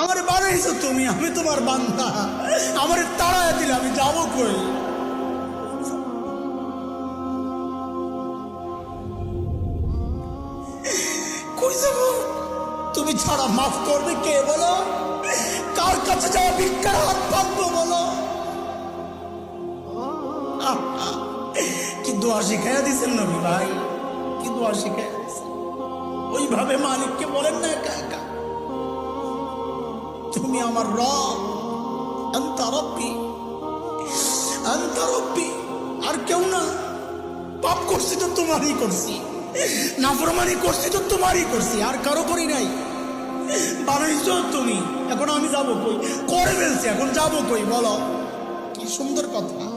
আমার বানাইছো তুমি, আমি তোমার বান্দা। আমার তাড়ায় দিলে, আমি যাব কই? তুমি ছাড়া মাফ করবে কে বলো? কার কাছে যাওয়া ভিক্ষার হাত পাতবো বলো? কি দোয়া শিখাইয়া দিছেন নবী ভাই? কি দোয়া শিখাইয়া ওইভাবে মালিককে বলেন না একা। তুমি আমার রব। আন্তা রব্বি। আন্তা রব্বি। আর কেউ না। পাপ করছি তো তোমারই করছি। নাফরমানি করছি তো তোমারই করছি। আর কারও করি নাই। বানাইছো তুমি। এখন আমি যাব কই? করে ফেলছি। এখন যাব কই? বলো। কি সুন্দর কথা।